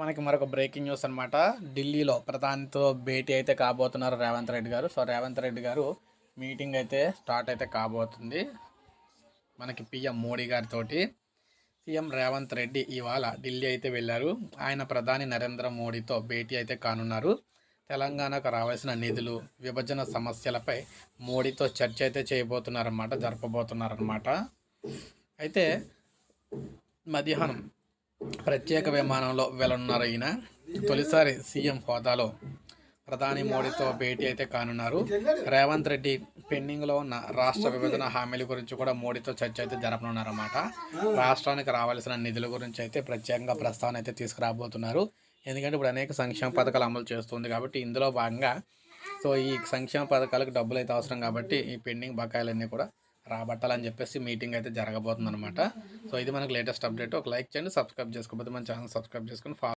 మనకి మరొక breaking news అనమాట ఢిల్లీలో ప్రధానితో భేటీ అయితే కాబోతున్నారు రేవంత్ రెడ్డి గారు. సో రేవంత్ రెడ్డి గారు మీటింగ్ అయితే స్టార్ట్ అయితే కాబోతుంది. మనకి పిఎం మోడీ గారితో సీఎం రేవంత్ రెడ్డి ఇవాళ ఢిల్లీ అయితే వెళ్ళారు. ఆయన ప్రధాని నరేంద్ర మోడీతో భేటీ అయితే కానున్నారు. తెలంగాణకు రావాల్సిన నిధులు విభజన సమస్యలపై మోడీతో చర్చ అయితే చేయబోతున్నారన్నమాట జరపబోతున్నారన్నమాట. అయితే మధ్యాహ్నం ప్రత్యేక విమానంలో వెళ్ళనున్నారు ఈయన తొలిసారి సీఎం హోదాలో ప్రధాని మోడీతో భేటీ అయితే కానున్నారు. రేవంత్ రెడ్డి పెండింగ్లో ఉన్న రాష్ట్ర విభజన హామీల గురించి కూడా మోడీతో చర్చ అయితే జరపనున్నారన్నమాట. రాష్ట్రానికి రావాల్సిన నిధుల గురించి అయితే ప్రత్యేకంగా ప్రస్తావన అయితే తీసుకురాబోతున్నారు. ఎందుకంటే ఇప్పుడు అనేక సంక్షేమ పథకాలు అమలు చేస్తుంది కాబట్టి ఇందులో భాగంగా సో ఈ సంక్షేమ పథకాలకు డబ్బులు అయితే అవసరం కాబట్టి ఈ పెండింగ్ బకాయిలన్నీ కూడా రాబట్టాలని చెప్పేసి మీటింగ్ అయితే జరగబోతుంది అనమాట సో ఇది మనకు లేటెస్ట్ అప్డేట్. ఒక లైక్ చేయండి సబ్స్క్రైబ్ చేసుకోకపోతే మన ఛానల్ సబ్స్క్రైబ్ చేసుకొని ఫాలో